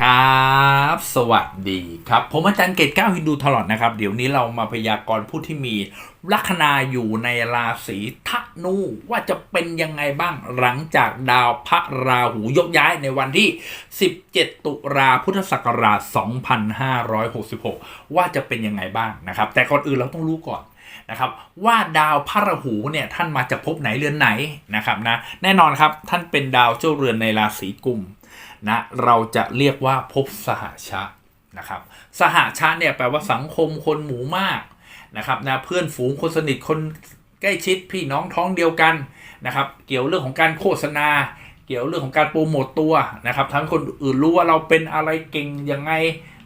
ครับ สวัสดีครับ ผมอาจารย์เกตก้าฮินดูทลอดนะครับ เดี๋ยวนี้เรามาพยากรณ์ผู้ที่มีลัคนาอยู่ในราศีธนูว่าจะเป็นยังไงบ้างหลังจากดาวพระราหูยกย้ายในวันที่ 17 ตุลาพุทธศักราช 2566 ว่าจะเป็นยังไงบ้างนะครับ แต่ก่อนอื่นเราต้องรู้ก่อนนะครับว่าดาวพระราหูเนี่ยท่านมาจากภพไหนเรือนไหนนะครับนะแน่นอนครับท่านเป็นดาวเจ้าเรือนในราศีกุม นะเราจะเรียกว่าภพสหชะนะครับสหชะเนี่ยแปลว่าสังคมคนหมู่มากนะครับนะเพื่อนฝูงคนสนิทคนใกล้ชิดพี่น้องท้องเดียวกันนะครับเกี่ยวเรื่องของการโฆษณา เกี่ยวเรื่องของการโปรโมตตัวนะครับทั้งคนอื่นรู้ว่าเราเป็นอะไรเก่งยังไง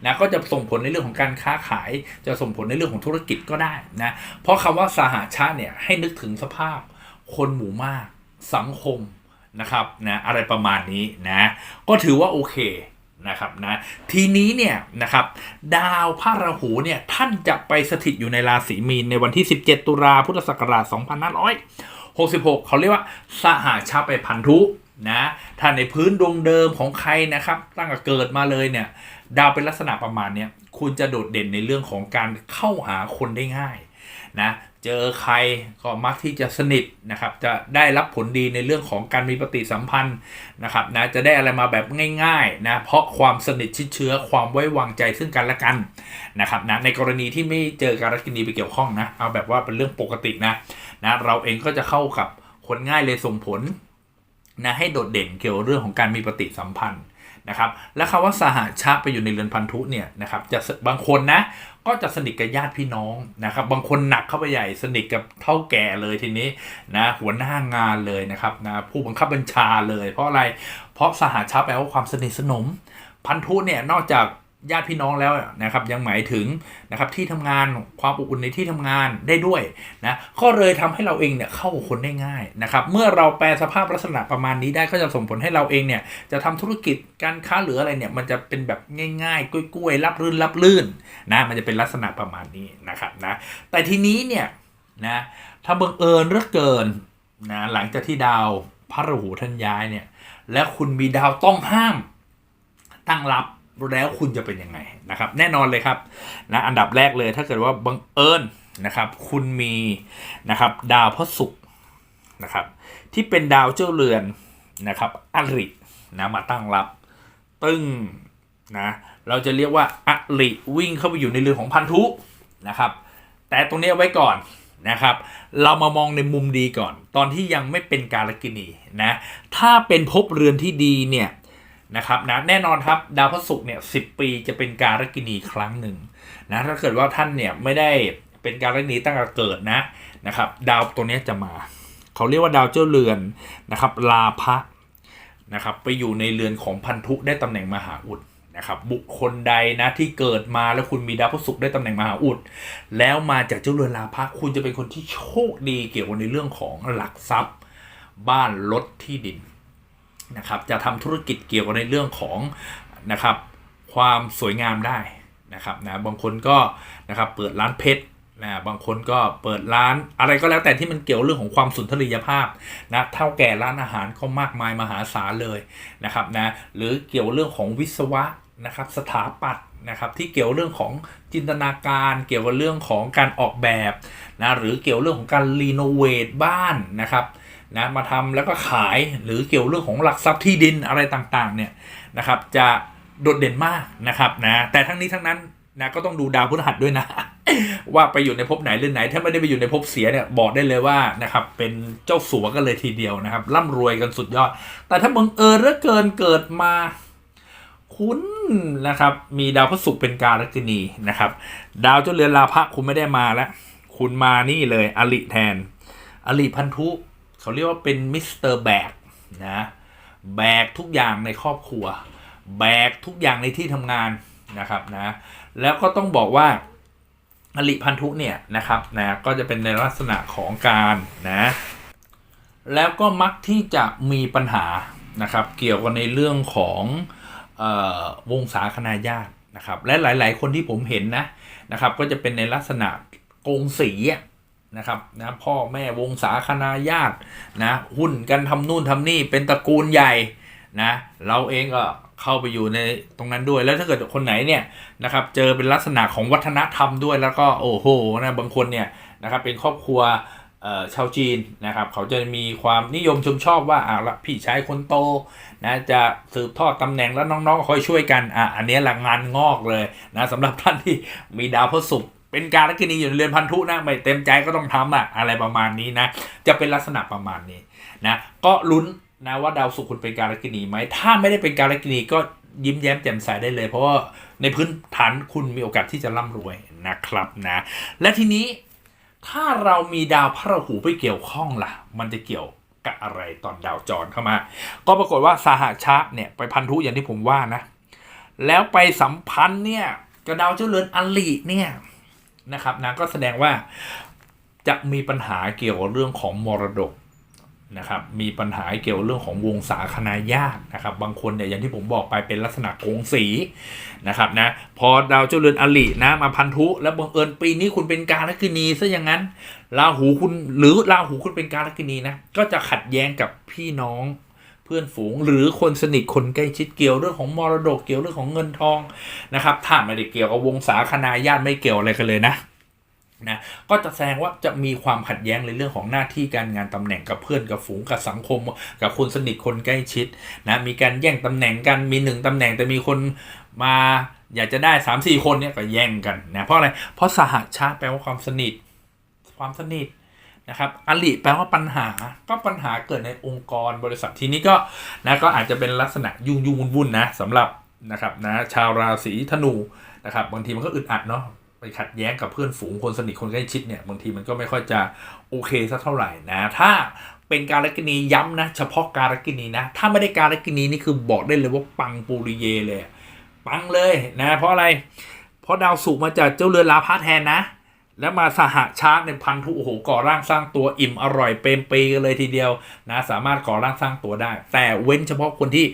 นะก็จะส่งผลในเรื่องของการค้าขาย จะส่งผลในเรื่องของธุรกิจก็ได้นะเพราะคำว่าสหชาติเนี่ยให้นึกถึงสภาพคนหมู่มาก สังคม นะครับนะอะไรประมาณนี้นะก็ถือว่าโอเคนะครับนะทีนี้เนี่ยนะครับดาวพระราหูเนี่ยท่านจะไปสถิตอยู่ในราศีมีนในวันที่ 17 ตุลาพุทธศักราช 2566 เขาเรียกว่าสหชาไปพันธุนะถ้าในพื้นดวงเดิมของใครนะครับ ตั้งแต่เกิดมาเลยเนี่ยดาวเป็นลักษณะประมาณนี้คุณจะโดดเด่นในเรื่องของการเข้าหาคนได้ง่ายนะ เจอใครก็มักที่จะสนิทนะครับ จะได้รับผลดีในเรื่องของการมีปฏิสัมพันธ์นะครับนะจะได้อะไรมาแบบง่ายๆนะเพราะความสนิทชิดเชื้อความไว้วางใจซึ่งกันและกันนะครับนะในกรณีที่ไม่เจอการรักินีไปเกี่ยวข้องนะเอาแบบว่าเป็นเรื่องปกตินะนะเราเองก็จะเข้ากับคนง่ายเลยส่งผลนะให้โดดเด่นเกี่ยวเรื่องของการมีปฏิสัมพันธ์ นะครับและคำว่าสหชาไปอยู่ในเรือนพันธุเนี่ยนะครับจะบางคนนะก็จะสนิทกับญาติพี่น้องนะครับบางคนหนักเข้าไปใหญ่สนิทกับเท่าแก่เลยทีนี้นะหัวหน้างานเลยนะครับนะผู้บังคับบัญชาเลย เพราะอะไรเพราะสหชาแปลว่าความสนิทสนม พันธุเนี่ยนอกจาก ญาติพี่น้องแล้วนะครับยังหมายถึงนะครับที่ทำงานความอบอุ่นในที่ทำงานได้ด้วยนะก็เลยทำให้เราเองเนี่ยเข้าคนได้ง่ายนะครับเมื่อเราแปลสภาพลักษณะประมาณนี้ได้ก็จะส่งผลให้เราเองเนี่ยจะทำธุรกิจการค้าหรืออะไรเนี่ยมันจะเป็นแบบง่ายๆกล้วยๆรับรื่นรับลื่นนะมันจะเป็นลักษณะประมาณนี้นะครับนะแต่ทีนี้เนี่ยนะถ้าบังเอิญเลือเกินนะหลังจากที่ดาวพระราหูท่านย้ายเนี่ยแล้วคุณมีดาวต้องห้ามตั้งรับ แล้วคุณจะเป็นยังไงนะครับ แน่นอนเลยครับนะอันดับแรกเลยถ้าเกิดว่าบังเอิญนะครับ คุณมีนะครับ ดาวพระศุกร์นะครับ ที่เป็นดาวเจ้าเรือนนะครับอรินะมาตั้งรับ ตึ้งนะเราจะเรียกว่าอริวิ่งเข้าไปอยู่ในเรือนของพันธุนะครับ แต่ตรงนี้ไว้ก่อนนะครับ เรามามองในมุมดีก่อน ตอนที่ยังไม่เป็นการกินีนะถ้าเป็นภพเรือนที่ดีเนี่ย นะครับนะแน่นอนครับดาวพระศุกร์เนี่ยสิปีจะเป็นการกินีครั้งหนึ่งนะถ้าเกิดว่าท่านเนี่ยไม่ได้เป็นการกินีตั้งแต่เกิดนะนะครับ ดาวตัวนี้จะมา เขาเรียกว่าดาวเจ้าเรือนนะครับลาภะนะครับไปอยู่ในเรือนของพันธุได้ตำแหน่งมหาอุดนะครับบุคคลใดนะที่เกิดมาแล้วคุณมีดาวพฤหัสได้ตำแหน่งมหาอุด แล้วมาจากเจ้าเรือนลาภะคุณจะเป็นคนที่โชคดีเกี่ยวกับในเรื่องของหลักทรัพย์ บ้านรถที่ดิน นะครับจะทำธุรกิจเกี่ยวกับในเรื่องของนะครับความสวยงามได้นะครับนะบางคนก็นะครับเปิดร้านเพชรนะบางคนก็เปิดร้านอะไรก็แล้วแต่ที่มันเกี่ยวเรื่องของความสุนทรียภาพนะเท่าแก่ร้านอาหารก็มากมายมหาศาลเลยนะครับนะหรือเกี่ยวเรื่องของวิศวะนะครับสถาปัตย์นะครับที่เกี่ยวเรื่องของจินตนาการ เกี่ยวกับเรื่องของการออกแบบนะหรือเกี่ยวเรื่องของการรีโนเวทบ้านนะครับ นะมาทำแล้วก็ขายหรือเกี่ยวเรื่องของหลักทรัพย์ที่ดินอะไรต่างๆเนี่ยนะครับจะโดดเด่นมากนะครับนะแต่ทั้งนี้ทั้งนั้นนะก็ต้องดูดาวพฤหัสด้วยนะ ว่าไปอยู่ในภพไหนเรื่องไหน ถ้าไม่ได้ไปอยู่ในภพเสียเนี่ยบอกได้เลยว่านะครับเป็นเจ้าสัวกันเลยทีเดียวนะครับร่ำรวยกันสุดยอด แต่ถ้าบังเอิญเหลือเกินเกิดมาคุณนะครับมีดาวพฤหัสเป็นการลักินีนะครับ ดาวเจ้าเรือนลาภะคุณไม่ได้มาแล้ว คุณมานี่เลยอลิแทน อลิพันธุ เขาเรียกว่าเป็นมิสเตอร์แบกนะแบกทุกอย่างในครอบครัว แบกทุกอย่างในที่ทำงานนะครับนะแล้วก็ต้องบอกว่าอลิพันธุเนี่ยนะครับนะก็จะเป็นในลักษณะของการนะแล้วก็มักที่จะมีปัญหานะครับเกี่ยวกับในเรื่องของออวงศาคณาญาตินะครับและหลาย ๆ คนที่ผมเห็นนะนะครับก็จะเป็นในลักษณะโกงสี นะครับนะพ่อแม่วงศาคณาญาตินะหุ้นกันทำนู่นทำนี่เป็นตระกูลใหญ่นะเราเองก็เข้าไปอยู่ในตรงนั้นด้วยแล้วถ้าเกิดคนไหนเนี่ยนะครับเจอเป็นลักษณะของวัฒนธรรมด้วยแล้วก็โอ้โหนะบางคนเนี่ยนะครับเป็นครอบครัวชาวจีนนะครับเขาจะมีความนิยมชมชอบว่าอ่าละพี่ชายคนโตนะจะสืบทอดตำแหน่งแล้วน้องๆคอยช่วยกันอะอันนี้หลังงานงอกเลยนะสำหรับท่านที่มีดาวพฤหัส เป็นการลักษณีอยู่ในเรือนพันธุนะไม่เต็มใจก็ต้องทำอะอะไรประมาณนี้นะ จะเป็นลักษณะประมาณนี้นะก็ลุ้นนะว่าดาวศุกร์คุณเป็นการลักษณีไหมถ้าไม่ได้เป็นการลักษณีก็ยิ้มแย้มแจ่มใสได้เลย เพราะว่าในพื้นฐานคุณมีโอกาสที่จะร่ำรวยนะครับนะ และทีนี้ถ้าเรามีดาวพระราหูไปเกี่ยวข้องล่ะ มันจะเกี่ยวกับอะไรตอนดาวจรเข้ามา ก็ปรากฏว่าสหชาเนี่ยไปพันธุอย่างที่ผมว่านะ แล้วไปสัมพันธ์เนี่ยกับดาวเจ้าเรือนอลิเนี่ย นะครับนะก็แสดงว่าจะมีปัญหาเกี่ยวกับเรื่องของมรดกนะครับมีปัญหาเกี่ยวเรื่องของวงศาคณาญาตินะครับ บางคนเนี่ยอย่างที่ผมบอกไปเป็นลักษณะโกงสีนะครับนะพอดาวเจ้าเรือนอลินะมาพันธุแล้วบังเอิญปีนี้คุณเป็นการลักินีซะอย่างนั้นราหูคุณหรือราหูคุณเป็นการลักินีนะก็จะขัดแย้งกับพี่น้อง เพื่อนฝูงหรือคนสนิทคนใกล้ชิดเกี่ยวเรื่องของมรดกเกี่ยวเรื่องของเงินทองนะครับถ้าไม่ได้เกี่ยวกับวงศาคณาญาติไม่เกี่ยวอะไรกันเลยนะนะก็จะแสดงว่าจะมีความขัดแย้งในเรื่องของหน้าที่การงานตำแหน่งกับเพื่อนกับฝูงกับสังคม กับคนสนิทคนใกล้ชิดนะมีการแย่งตำแหน่งกันมีหนึ่งตำแหน่งแต่มีคนมาอยากจะได้3ามสี่คนเนี่ยก็แย่งกันนะเพราะอะไรเพราะสหชาติแปลว่าความสนิท ความสนิท นะครับอลิแปลว่าปัญหาก็ปัญหาเกิดในองค์กรบริษัททีนี้ก็นะก็อาจจะเป็นลักษณะยุ่งยุ่งวุ่นวุ่นๆนะสำหรับนะครับนะชาวราศีธนูนะครับบางทีมันก็อึดอัดเนาะไปขัดแย้งกับเพื่อนฝูงคนสนิทคนใกล้ชิดเนี่ยบางทีมันก็ไม่ค่อยจะโอเคสักเท่าไหร่นะถ้าเป็นการกินีย้ำนะเฉพาะการกินีนะถ้าไม่ได้การกินีนี่คือบอกได้เลยว่าปังปูริเยเลยปังเลยนะเพราะอะไร เพราะดาวศุกร์มาจากเจ้าเรือนลาพะแทนนะ แล้วมาสหชาร์ตในพันธุโอ้โหก่อร่างสร้างตัวอิ่มอร่อยเปรมปีกันเลยทีเดียวนะสามารถก่อร่างสร้างตัวได้ แต่เว้นเฉพาะคนที่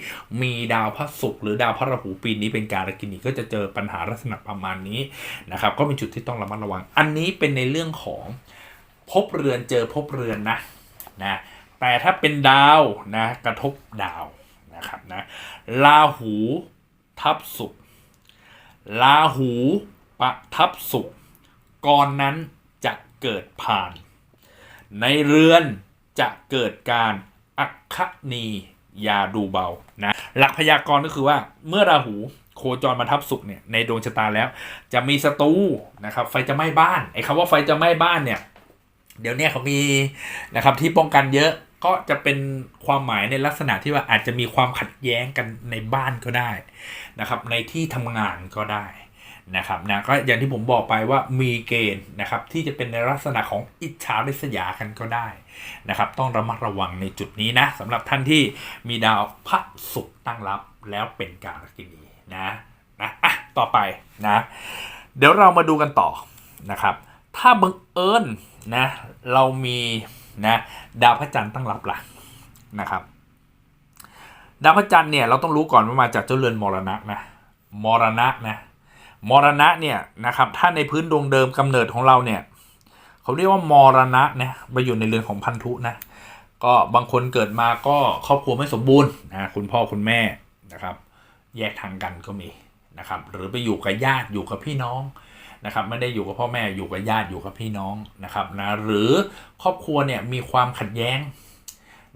มีดาวพระศุกร์หรือดาวพระราหูปีนี้เป็นการกินีก็จะเจอปัญหาลักษณะประมาณนี้นะครับก็เป็นจุดที่ต้องระมัดระวัง อันนี้เป็นในเรื่องของภพเรือนเจอภพเรือนนะนะแต่ถ้าเป็นดาวนะกระทบดาวนะครับนะราหูทับศุกร์ลาหูปะทับสุข ก่อนนั้นจะเกิดผ่าน ในเรือนจะเกิดการอัคคณียาดูเบานะหลักพยากรณ์ก็คือว่าเมื่อราหูโคจรมาทับสุขเนี่ยในดวงชะตาแล้ว จะมีศัตรูนะครับไฟจะไหม้บ้านไอ้คำว่าไฟจะไหม้บ้านเนี่ยเดี๋ยวนี้เขามีนะครับที่ป้องกันเยอะก็จะเป็นความหมายในลักษณะที่ว่าอาจจะมีความขัดแย้งกันในบ้านก็ได้นะครับในที่ทำงานก็ได้ นะครับนะก็อย่างที่ผมบอกไปว่ามีเกณฑ์นะครับที่จะเป็นในลักษณะของอิจฉาริษยากันก็ได้นะครับต้องระมัดระวังในจุดนี้นะสำหรับท่านที่มีดาวพระศุกร์ตั้งรับแล้วเป็นการกินีนะนะอะต่อไปนะเดี๋ยวเรามาดูกันต่อนะครับถ้าบังเอิญนะเรามีนะดาวพระจันทร์ตั้งรับล่ะนะครับดาวพระจันทร์เนี่ยเราต้องรู้ก่อนว่ามาจากเจ้าเรือนมรณะนะมรณะนะ มรณะเนี่ยนะครับถ้าในพื้นดวงเดิมกำเนิดของเราเนี่ยเขาเรียกว่ามรณะนะมาอยู่ในเรือนของพันธุนะก็บางคนเกิดมาก็ครอบครัวไม่สมบูรณ์นะคุณพ่อคุณแม่นะครับ แยกทางกันก็มีนะครับ หรือไปอยู่กับญาติอยู่กับพี่น้องนะครับ ไม่ได้อยู่กับพ่อแม่อยู่กับญาติอยู่กับพี่น้องนะครับนะหรือครอบครัวเนี่ยมีความขัดแย้ง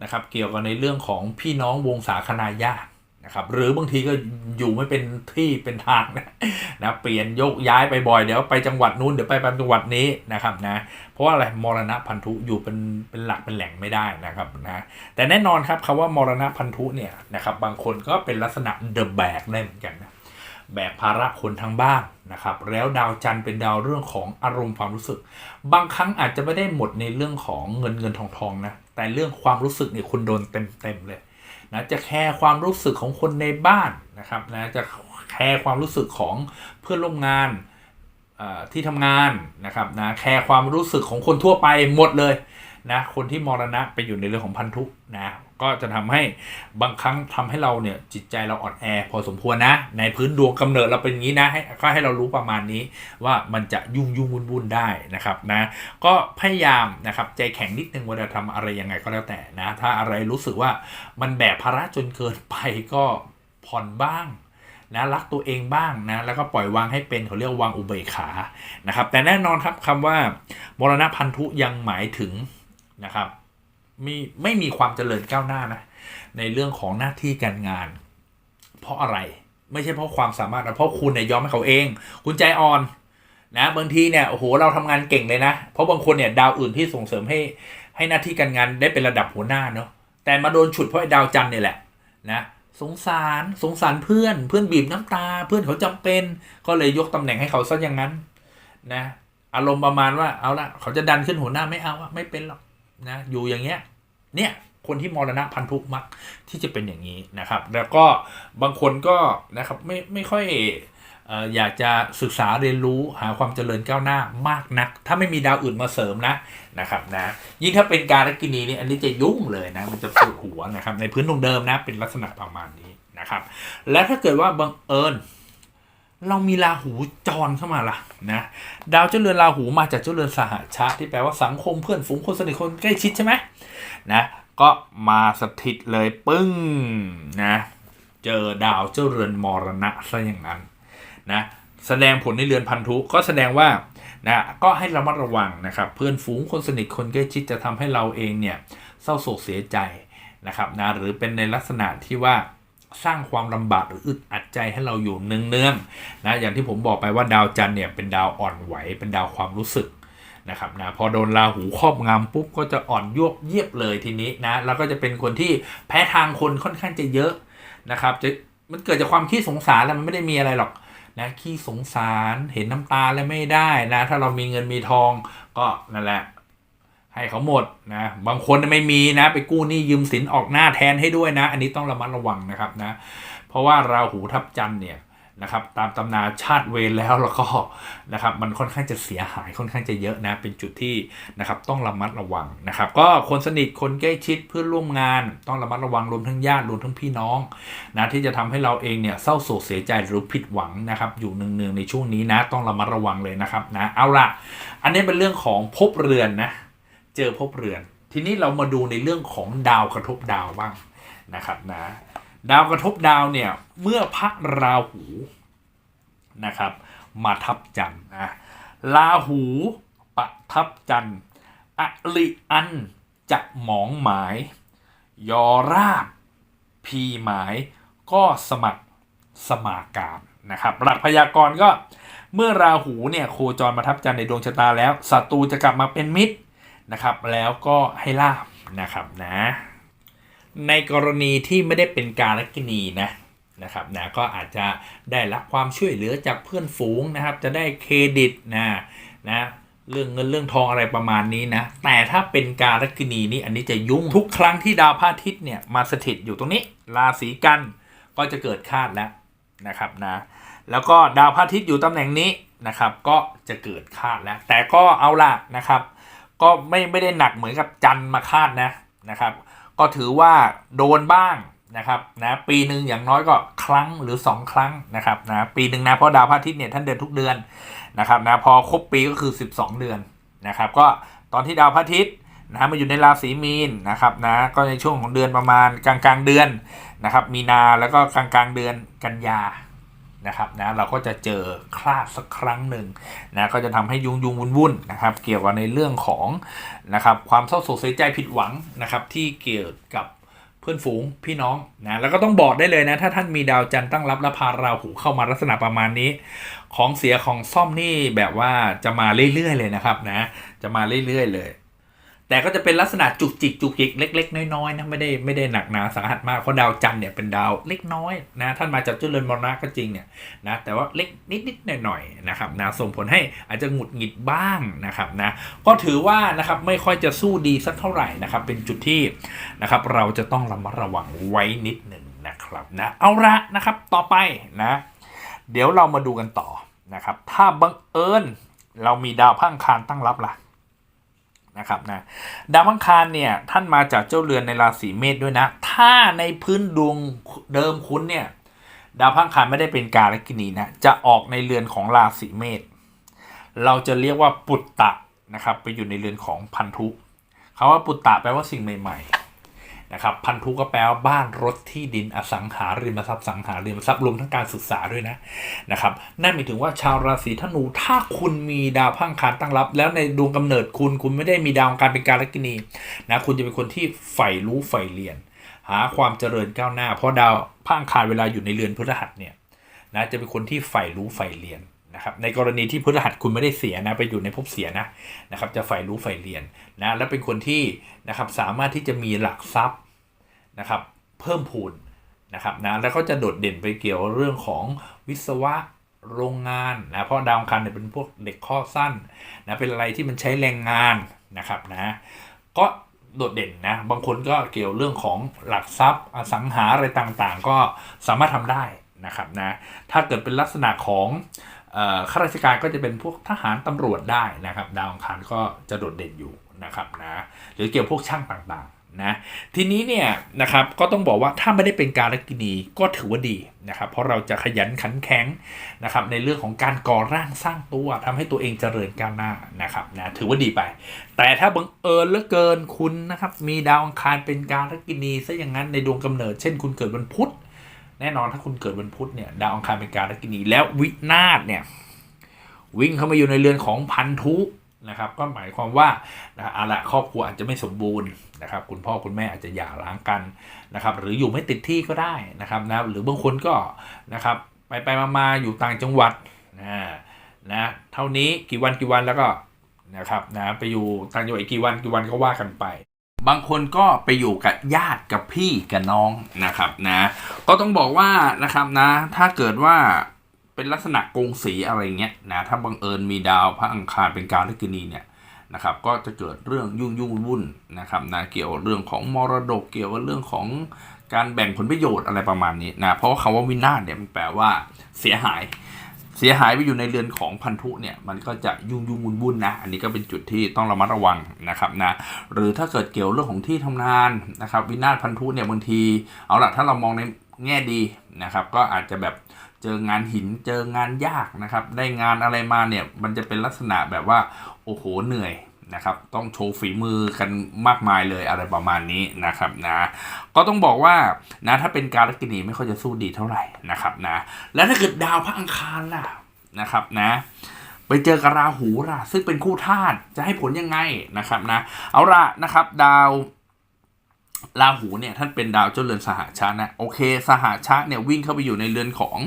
นะครับ เกี่ยวกับในเรื่องของพี่น้องวงศาคณาญาติ นะครับหรือบางทีก็อยู่ไม่เป็นที่เป็นทางนะนะเปลี่ยนยกย้ายไปบ่อยเดี๋ยวไปจังหวัดนู้นเดี๋ยวไปไปจังหวัดนี้นะครับนะเพราะว่าอะไรมรณะพันธุอยู่เป็นเป็นหลักเป็นแหล่งไม่ได้นะครับนะแต่แน่นอนครับคำว่ามรณะพันธุเนี่ยนะครับบางคนก็เป็นลักษณะเดอะแบกได้เหมือนกันนะแบกภาระคนทั้งบ้านนะครับแล้วดาวจันทร์เป็นดาวเรื่องของอารมณ์ความรู้สึก บางครั้งอาจจะไม่ได้หมดในเรื่องของเงินเงินทองทองนะแต่เรื่องความรู้สึกเนี่ยคุณโดนเต็มเต็มเลย นะจะแคร์ความรู้สึกของคนในบ้านนะครับนะจะแคร์ความรู้สึกของเพื่อนร่วมงานอ่อที่ทำงานนะครับนะแคร์ความรู้สึกของคนทั่วไปหมดเลยนะคนที่มรณะไปอยู่ในเรื่องของพันธุนะ ก็จะทำให้บางครั้งทำให้เราเนี่ยจิตใจเราอ่อนแอพอสมควรนะ ในพื้นดวงกำเนิดเราเป็นอย่างนี้นะให้ก็ให้เรารู้ประมาณนี้ว่ามันจะยุ่งยุ่งวุ่นวุ่นได้นะครับนะก็พยายามนะครับใจแข็งนิดนึงเวลาทำอะไรยังไงก็แล้วแต่นะ ถ้าอะไรรู้สึกว่ามันแบกภาระจนเกินไปก็ผ่อนบ้างนะรักตัวเองบ้างนะแล้วก็ปล่อยวางให้เป็นเขาเรียกวางอุเบกขานะครับแต่แน่นอนครับคำว่ามรณะพันธุยังหมายถึงนะครับ มีไม่มีความเจริญก้าวหน้านะในเรื่องของหน้าที่การงาน เพราะอะไรไม่ใช่เพราะความสามารถนะเพราะคุณเนี่ยยอมให้เขาเอง คุณใจอ่อนนะบางทีเนี่ยโอ้โหเราทำงานเก่งเลยนะ เพราะบางคนเนี่ยดาวอื่นที่ส่งเสริมให้ให้หน้าที่การงานได้เป็นระดับหัวหน้าเนาะแต่มาโดนฉุดเพราะไอ้ดาวจันเนี่ยแหละนะสงสารสงสารเพื่อนเพื่อนบีบน้ำตา เพื่อนเขาจำเป็น ก็เลยยกตำแหน่งให้เขาซะอย่างนั้นนะอารมณ์ประมาณว่าเอาละเขาจะดันขึ้นหัวหน้าไม่เอาไม่เป็นหรอก นะอยู่อย่างเงี้ยเนี่ยคนที่มรณะพันธุมักที่จะเป็นอย่างนี้นะครับ แล้วก็บางคนก็นะครับไม่ไม่ค่อยออยากจะศึกษาเรียนรู้หาความเจริญก้าวหน้ามากนัก ถ้าไม่มีดาวอื่นมาเสริมนะนะครับนะยิ่งถ้าเป็นการกินีนี่อันนี้จะยุ่งเลยนะมันจะปวดหัวนะครับในพื้นดวงเดิมนะเป็นลักษณะประมาณนี้นะครับ และถ้าเกิดว่าบังเอิญ เรามีราหูจรเข้ามาล่ะนะดาวเจ้าเรือนราหูมาจากเจ้าเรือนสหชาที่แปลว่าสังคมเพื่อนฝูงคนสนิทคนใกล้ชิดใช่ไหมนะก็มาสถิตเลยปึ้งนะเจอดาวเจ้าเรือนมรณะซะอย่างนั้นนะแสดงผลในเรือนพันธุก็แสดงว่านะก็ให้ระมัดระวังนะครับ เพื่อนฝูงคนสนิทคนใกล้ชิดจะทำให้เราเองเนี่ยเศร้าโศกเสียใจนะครับนะหรือเป็นในลักษณะที่ว่า สร้างความลำบากหรืออึดอัดใจให้เราอยู่เนืองๆนะอย่างที่ผมบอกไปว่าดาวจันทร์เนี่ยเป็นดาวอ่อนไหวเป็นดาวความรู้สึกนะครับนะพอโดนราหูครอบงำปุ๊บก็จะอ่อนยวบเยียบเลยทีนี้นะแล้วก็จะเป็นคนที่แพ้ทางคนค่อนข้างจะเยอะนะครับจะมันเกิดจากความขี้สงสารแล้วมันไม่ได้มีอะไรหรอกนะขี้สงสารเห็นน้ำตาแล้วไม่ได้นะถ้าเรามีเงินมีทองก็นั่นแหละ ให้เขาหมดนะ บางคนไม่มีนะ ไปกู้หนี้ยืมสินออกหน้าแทนให้ด้วยนะ อันนี้ต้องระมัดระวังนะครับนะ เพราะว่าราหูทับจันทร์เนี่ยนะครับตามตำนาชาติเวรแล้วแล้วก็นะครับมันค่อนข้างจะเสียหายค่อนข้างจะเยอะนะ เป็นจุดที่นะครับต้องระมัดระวังนะครับ ก็คนสนิทคนใกล้ชิดเพื่อนร่วมงาน ต้องระมัดระวังรวมทั้งญาติรวมทั้งพี่น้องนะที่จะทำให้เราเองเนี่ยเศร้าโศกเสียใจหรือผิดหวังนะครับ อยู่เนืองๆในช่วงนี้นะ ต้องระมัดระวังเลยนะครับนะเอาละอันนี้เป็นเรื่องของภพเรือนนะ เจอภพเรือน ทีนี้เรามาดูในเรื่องของดาวกระทบดาวบ้างนะครับนะดาวกระทบดาวเนี่ยเมื่อพระราหูนะครับ มาทับจันทร์นะราหูปะทับจันทร์อลิอันจะหมองหมาย ยอราบพีหมายก็สมัครสมาการนะครับหลักพยากรณ์ก็เมื่อราหูเนี่ยโคจรมาทับจันทร์ในดวงชะตาแล้วศัตรูจะกลับมาเป็นมิตร นะครับ แล้วก็ให้ลาบนะครับนะ ในกรณีที่ไม่ได้เป็นการลักินีนะนะครับนะก็อาจจะได้รับความช่วยเหลือจากเพื่อนฝูงนะครับ จะได้เครดิตนะนะเรื่องเงินเรื่องทองอะไรประมาณนี้นะ แต่ถ้าเป็นการักินีนี่อันนี้จะยุ่งทุกครั้งที่ดาวพระอาทิตย์เนี่ยมาสถิตอยู่ตรงนี้ ราศีกันก็จะเกิดคาดแล้วนะครับนะแล้วก็ดาวพระอาทิตย์อยู่ตำแหน่งนี้นะครับ ก็จะเกิดคาดแล้ว แต่ก็เอาละนะครับ ก็ไม่ไม่ได้หนักเหมือนกับจันมาคาดนะนะครับ ก็ถือว่าโดนบ้างนะครับนะปีหนึ่งอย่างน้อยก็ครั้งหรือ 2 ครั้งนะครับนะปีหนึ่งนะเพราะดาวพระอาทิตย์เนี่ยท่านเดินทุกเดือนนะครับนะพอครบปีก็คือ 12 เดือนนะครับ ก็ตอนที่ดาวพระอาทิตย์นะมาอยู่ในราศีมีนนะครับนะก็ในช่วงของเดือนประมาณกลางกลางเดือนนะครับมีนาแล้วก็กลางกลางเดือนกันยา นะครับนะเราก็จะเจอคลาดสักครั้งหนึ่งนะก็จะทำให้ยุ่งยุ่งวุ่นวุ่นนะครับ เกี่ยวกับในเรื่องของนะครับความเศร้าโศกเสียใจผิดหวังนะครับ ที่เกี่ยวกับเพื่อนฝูงพี่น้องนะแล้วก็ต้องบอกได้เลยนะ ถ้าท่านมีดาวจันทร์ตั้งรับและพาราหูเข้ามาลักษณะประมาณนี้ ของเสียของซ่อมนี่แบบว่าจะมาเรื่อยๆเลยนะครับนะจะมาเรื่อยๆเลย แต่ก็จะเป็นลักษณะจุกจิกจุกจิกเล็ก ๆ น้อยๆนะไม่ได้ไม่ได้หนักหนาสาหัสมากเพราะดาวจันทร์เนี่ยเป็นดาวเล็กน้อยนะท่านมาจากจุลเรือนมรณะก็จริงเนี่ยนะแต่ว่าเล็กนิดๆหน่อยๆนะครับนะส่งผลให้อาจจะหงุดหงิดบ้างนะครับนะก็ถือว่านะครับไม่ค่อยจะสู้ดีสักเท่าไหร่นะครับเป็นจุดที่นะครับเราจะต้องระมัดระวังไว้นิดหนึ่งนะครับนะเอาละนะครับต่อไปนะเดี๋ยวเรามาดูกันต่อนะครับถ้าบังเอิญเรามีดาวพังคารตั้งรับล่ะ นะครับนะดาวพังคารเนี่ยท่านมาจากเจ้าเรือนในราศีเมษด้วยนะ ถ้าในพื้นดวงเดิมคุณเนี่ยดาวพังคารไม่ได้เป็นการกินีนะจะออกในเรือนของราศีเมษเราจะเรียกว่าปุตตะนะครับไปอยู่ในเรือนของพันธุคาว่าปุตตะแปลว่าสิ่งใหม่ ๆ นะครับพันธุก็แปลว่าบ้านรถที่ดินอสังหาริมทรัพย์สังหาริมทรัพย์รวมทั้งการศึกษาด้วยนะนะครับนั่นหมายถึงว่าชาวราศีธนูถ้าคุณมีดาวพังคารตั้งรับ แล้วในดวงกำเนิดคุณคุณไม่ได้มีดาวการเป็นการลักินีนะคุณจะเป็นคนที่ใฝ่รู้ใฝ่เรียน หาความเจริญก้าวหน้า เพราะดาวพังคารเวลาอยู่ในเรือนพฤหัสเนี่ยนะจะเป็นคนที่ใฝ่รู้ใฝ่เรียน นะครับในกรณีที่พฤหัสคุณไม่ได้เสียนะไปอยู่ในภพเสียนะนะครับจะใฝ่รู้ใฝ่เรียนนะและเป็นคนที่นะครับสามารถที่จะมีหลักทรัพย์นะครับเพิ่มพูนนะครับนะแล้วก็จะโดดเด่นไปเกี่ยวเรื่องของวิศวะโรงงานนะเพราะดาวอังคารเนี่ยเป็นพวกเด็กข้อสั้นนะเป็นอะไรที่มันใช้แรงงานนะครับนะก็โดดเด่นนะบางคนก็เกี่ยวเรื่องของหลักทรัพย์อสังหาอะไรต่างๆ ก็สามารถทำได้นะครับนะถ้าเกิดเป็นลักษณะของ ข้าราชการก็จะเป็นพวกทหารตำรวจได้นะครับ ดาวอังคารก็จะโดดเด่นอยู่นะครับนะหรือเกี่ยวพวกช่างต่างๆนะทีนี้เนี่ยนะครับก็ต้องบอกว่าถ้าไม่ได้เป็นการลกินีก็ถือว่าดีนะครับ เพราะเราจะขยันขันแข็งนะครับในเรื่องของการก่อร่างสร้างตัวทำให้ตัวเองเจริญก้าวหน้านะครับนะถือว่าดีไป แต่ถ้าบังเอิญเหลือเกินคุณนะครับมีดาวอังคารเป็นการลกินีซะอย่างนั้นในดวงกำเนิด เช่นคุณเกิดวันพุธ แน่นอนถ้าคุณเกิดวันพุธเนี่ยดาวอังคารเป็นการลกินีแล้ววินาศเนี่ยวิ่งเข้ามาอยู่ในเรือนของพันธุนะครับ ก็หมายความว่านะอาละครอบครัวอาจจะไม่สมบูรณ์นะครับ คุณพ่อคุณแม่อาจจะหย่าร้างกันนะครับ หรืออยู่ไม่ติดที่ก็ได้นะครับนะหรือบางคนก็นะครับไปไปมามาอยู่ต่างจังหวัดนะนะเท่านี้กี่วันกี่วันแล้วก็นะครับนะไปอยู่ต่างจังหวัดอีกกี่วันกี่วันก็ว่ากันไป บางคนก็ไปอยู่กับญาติกับพี่กับน้องนะครับนะก็ต้องบอกว่านะครับนะ ถ้าเกิดว่าเป็นลักษณะกงสีอะไรเงี้ยนะถ้าบังเอิญมีดาวพระอังคารเป็นการลกินีเนี่ยนะครับก็จะเกิดเรื่องยุ่งยุ่งวุ่นๆนะครับนะเกี่ยวเรื่องของมรดกเกี่ยวกับเรื่องของการแบ่งผลประโยชน์อะไรประมาณนี้นะเพราะว่าคำว่าวินาศเนี่ยมันแปลว่าเสียหาย เสียหายไปอยู่ในเรือนของพันธุเนี่ยมันก็จะยุ่งยุ่งวุ่นวุ่นนะอันนี้ก็เป็นจุดที่ต้องระมัดระวังนะครับนะหรือถ้าเกิดเกี่ยวเรื่องของที่ทำงานนะครับวินาศพันธุเนี่ยบางที เอาล่ะถ้าเรามองในแง่ดีนะครับก็อาจจะแบบเจองานหินเจองานยากนะครับได้งานอะไรมาเนี่ยมันจะเป็นลักษณะแบบว่าโอ้โหเหนื่อย นะครับต้องโชว์ฝีมือกันมากมายเลยอะไรประมาณนี้นะครับนะก็ต้องบอกว่านะถ้าเป็นการลกินีไม่ค่อยจะสู้ดีเท่าไหร่นะครับนะแล้วถ้าเกิดดาวพระอังคารล่ะนะครับนะไปเจอกราหูล่ะ ซึ่งเป็นคู่ธาตุจะให้ผลยังไงนะครับนะเอาละนะครับดาวราหูเนี่ยท่านเป็นดาวเจ้าเรือนสหชาตินะโอเค สหชาติเนี่ยวิ่งเข้าไปอยู่ในเรือนของ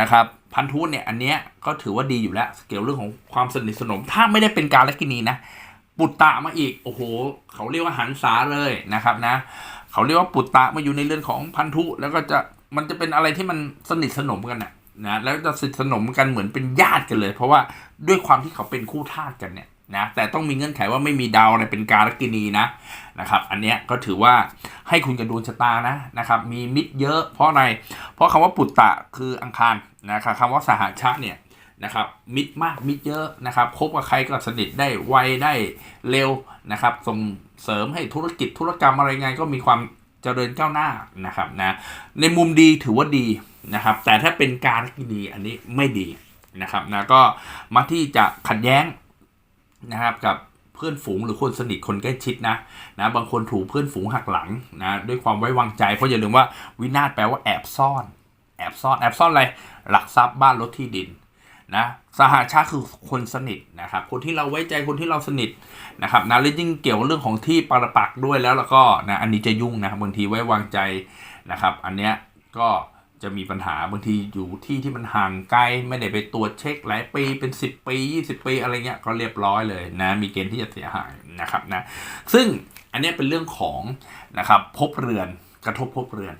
นะครับ พันธุเนี่ยอันเนี้ยก็ถือว่าดีอยู่แล้วเกี่ยวเรื่องของความสนิทสนม ถ้าไม่ได้เป็นการลักินีนะปุตตะมาอีกโอ้โห เขาเรียกว่าหันษาเลยนะครับนะ เขาเรียกว่าปุตตะมาอยู่ในเรื่อนของพันธุแล้วก็จะมันจะเป็นอะไรที่มันสนิทสนมกันนะนะแล้วจะสนิทสนมกันเหมือนเป็นญาติกันเลย เพราะว่าด้วยความที่เขาเป็นคู่ทาสกันเนี่ยนะแต่ต้องมีเงื่อนไขว่าไม่มีดาวอะไรเป็นการกินีนะนะครับ อันเนี้ยก็ถือว่าให้คุณกับดวงชะตานะนะครับ มีมิตรเยอะเพราะอะไรเพราะคำว่าปุตตะคืออังคาร นะครับคำว่าสหชะเนี่ยนะครับมิตรมากมิตรเยอะนะครับคบกับใครก็สนิทได้ไวได้เร็วนะครับส่งเสริมให้ธุรกิจธุรกรรมอะไรไงก็มีความเจริญก้าวหน้านะครับนะในมุมดีถือว่าดีนะครับแต่ถ้าเป็นการกินีอันนี้ไม่ดีนะครับนะก็มาที่จะขัดแย้งนะครับกับเพื่อนฝูงหรือคนสนิทคนใกล้ชิดนะนะบางคนถูกเพื่อนฝูงหักหลังนะด้วยความไว้วางใจเพราะอย่าลืมว่าวินาศแปลว่าแอบซ่อน แอบซ่อนแอบซ่อนอะไรหลักทรัพย์บ้านรถที่ดินนะสหชาติคือคนสนิทนะครับ คนที่เราไว้ใจคนที่เราสนิทนะครับนะแล้วยิ่งเกี่ยวเรื่องของที่ปรปักด้วยแล้วแล้วก็นะอันนี้จะยุ่งนะบางทีไว้วางใจนะครับ อันเนี้ยก็จะมีปัญหาบางทีอยู่ที่ที่มันห่างไกลไม่ได้ไปตรวจเช็คหลายปีเป็น 10 ปี 20 ปีอะไรเงี้ยก็เรียบร้อยเลยนะมีเกณฑ์ที่จะเสียหายนะครับนะซึ่งอันนี้เป็นเรื่องของนะครับภพเรือนกระทบภพเรือน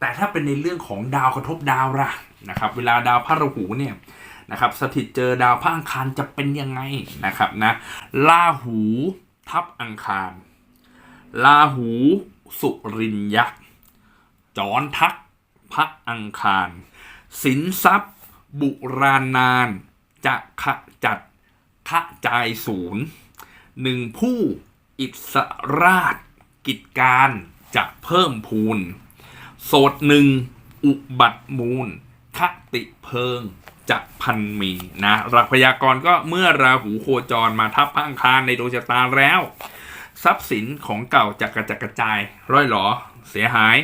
แต่ถ้าเป็นในเรื่องของดาวกระทบดาวล่ะนะครับเวลาดาวพระราหูเนี่ยนะครับสถิตเจอดาวพระอังคารจะเป็นยังไงนะครับนะลาหูทับอังคารลาหูสุรินยักษ์จรทักพระอังคาร สินทรัพย์ บุรานาน จะขจัดขจายศูนย์หนึ่งผู้อิสราชกิจการจะเพิ่มพูน โสดหนึ่งอุบัติมูล คติเพิงจะพันมีนะหลักพยากรณ์ก็เมื่อราหูโคจรมาทับอังคารในดวงชะตาแล้ว ทรัพย์สินของเก่าจะกระจัดกระจาย ร่อยหรอเสียหาย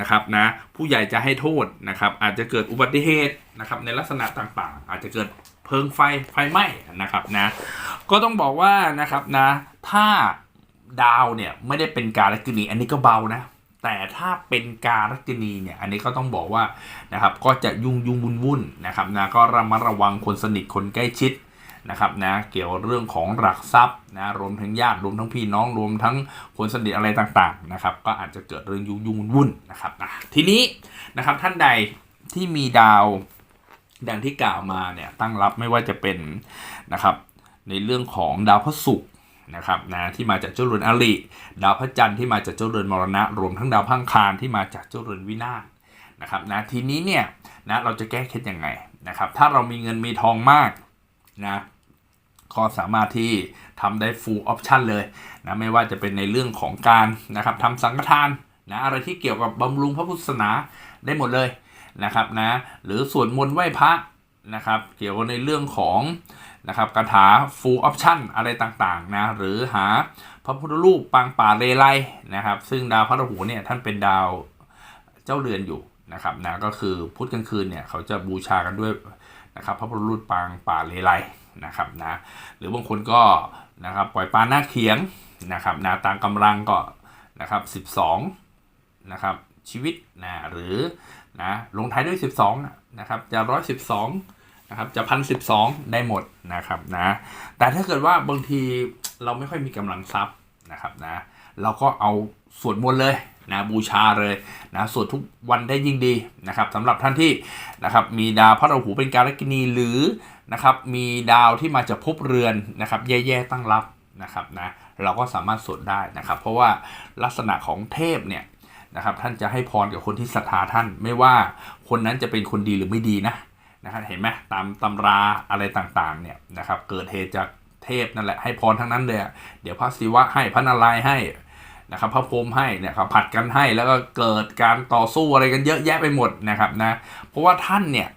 นะครับนะผู้ใหญ่จะให้โทษนะครับอาจจะเกิดอุบัติเหตุนะครับในลักษณะต่างๆ อาจจะเกิดเพลิงไฟไฟไหม้นะครับนะก็ต้องบอกว่านะครับนะถ้าดาวเนี่ยไม่ได้เป็นการกินีอันนี้ก็เบานะ แต่ถ้าเป็นการกินีเนี่ยอันนี้ก็ต้องบอกว่านะครับก็จะยุ่งยุ่งวุ่นวุ่นนะครับนะก็ระมัดระวังคนสนิทคนใกล้ชิดนะครับนะเกี่ยวเรื่องของหลักทรัพย์นะรวมทั้งญาติรวมทั้งพี่น้องรวมทั้งคนสนิทอะไรต่างๆนะครับก็อาจจะเกิดเรื่องยุ่งยุ่งวุ่นๆนะครับนะทีนี้นะครับท่านใดที่มีดาวดังที่กล่าวมาเนี่ยตั้งรับไม่ว่าจะเป็นนะครับในเรื่องของดาวพระศุกร์ นะครับนะที่มาจากเจ้าเรือนอริดาวพระจันทร์ที่มาจากเจ้าเรือนมรณะ รวมทั้งดาวพังคารที่มาจากเจ้าเรือนวินาศนะครับนะทีนี้เนี่ยนะเราจะแก้เคล็ดยังไงนะครับ ถ้าเรามีเงินมีทองมากนะก็สามารถที่ทำได้ full option เลยนะไม่ว่าจะเป็นในเรื่องของการนะครับทำสังฆทานนะอะไรที่เกี่ยวกับบำรุงพระพุทธศาสนาได้หมดเลยนะครับนะหรือสวดมนต์ไหว้พระนะครับ เกี่ยวกับในเรื่องของ นะครับคาถา full option อะไรต่างๆนะหรือหาพระพุทธรูปปางป่าเลไลนะครับ ซึ่งดาวพระราหูเนี่ยท่านเป็นดาวเจ้าเรือนอยู่นะครับนะก็คือพุธกลางคืนเนี่ยเขาจะบูชากันด้วยนะครับพระพุทธรูปปางป่าเลไลนะครับนะหรือบางคนก็นะครับปล่อยปลาหน้าเขียงนะครับนะตามกำลังก็นะครับ12นะครับชีวิตนะหรือนะลงท้ายด้วย 12นะครับจะ112 นะครับจะพันสิบสองได้หมดนะครับนะแต่ถ้าเกิดว่าบางทีเราไม่ค่อยมีกำลังทรัพย์นะครับนะเราก็เอาสวดมนต์เลยนะบูชาเลยนะสวดทุกวันได้ยิ่งดีนะครับสำหรับท่านที่นะครับมีดาวพระราหูเป็นการกินีหรือนะครับมีดาวที่มาจากภพเรือนนะครับแย่ๆตั้งรับนะครับนะเราก็สามารถสวดได้นะครับ เพราะว่าลักษณะของเทพเนี่ยนะครับท่านจะให้พรกับคนที่ศรัทธาท่าน ไม่ว่าคนนั้นจะเป็นคนดีหรือไม่ดีนะ นะครับเห็นไหมตามตำราอะไรต่างๆเนี่ยนะครับเกิดเหตุจากเทพนั่นแหละให้พรทั้งนั้นเลยเดี๋ยวพระศิวะให้พระนารายณ์ให้นะครับพระพรหมให้เนี่ยครับผัดกันให้แล้วก็เกิดการต่อสู้อะไรกันเยอะแยะไปหมดนะครับนะเพราะว่าท่านเนี่ย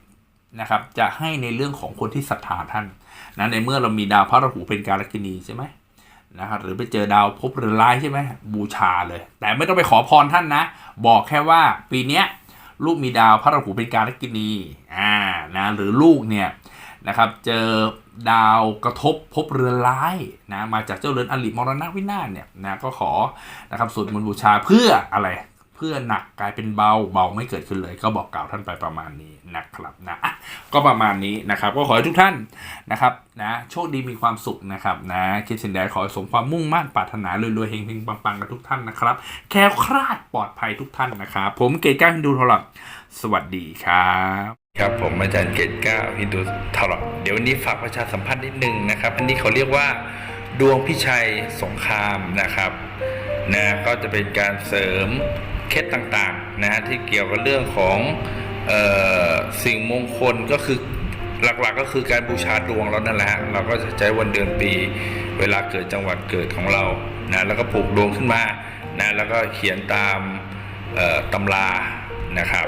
นะครับจะให้ในเรื่องของคนที่ศรัทธาท่านนะในเมื่อเรามีดาวพระราหูเป็นการกินีใช่ไหมนะครับหรือไปเจอดาวภพบเรือร้ายใช่ไหมบูชาเลย แต่ไม่ต้องไปขอพรท่านนะ บอกแค่ว่าปีเนี้ยลูกมีดาวพระราหูเป็นการกินีอ่า นะหรือลูกเนี่ยนะครับเจอดาวกระทบพบเรือนร้ายนะมาจากเจ้าเรือนอลิมรณะวินาศเนี่ยนะก็ขอนะครับสวดมนต์บูชาเพื่ออะไรเพื่อหนักกลายเป็นเบาเบาไม่เกิดขึ้นเลย ก็บอกกล่าวท่านไปประมาณนี้นะครับนะก็ประมาณนี้นะครับ ก็ขอให้ทุกท่านนะครับนะโชคดีมีความสุขนะครับนะคิดสิ่งใดขอให้สมความมุ่งมั่นปรารถนารวยๆเฮงๆปังๆกันทุกท่านนะครับ แคล้วคลาดปลอดภัยทุกท่านนะครับผมเกตก้าฮินดูทอลับสวัสดีครับ ครับผมอาจารย์เกตก้าฮินดูทอลับเดี๋ยววันนี้ฝากประชาสัมพันธ์นิดนึงนะครับ อันนี้เขาเรียกว่าดวงพิชัยสงครามนะครับนะก็จะเป็นการเสริมเคล็ดต่างๆนะฮะที่เกี่ยวกับเรื่องของเออสิ่งมงคลก็คือหลักๆก็คือการบูชาดวงเรานั่นแหละ เราก็จะใช้วันเดือนปี เวลาเกิดจังหวัดเกิดของเรานะแล้วก็ปลูกดวงขึ้นมานะแล้วก็เขียนตามเอ่อตำรานะครับ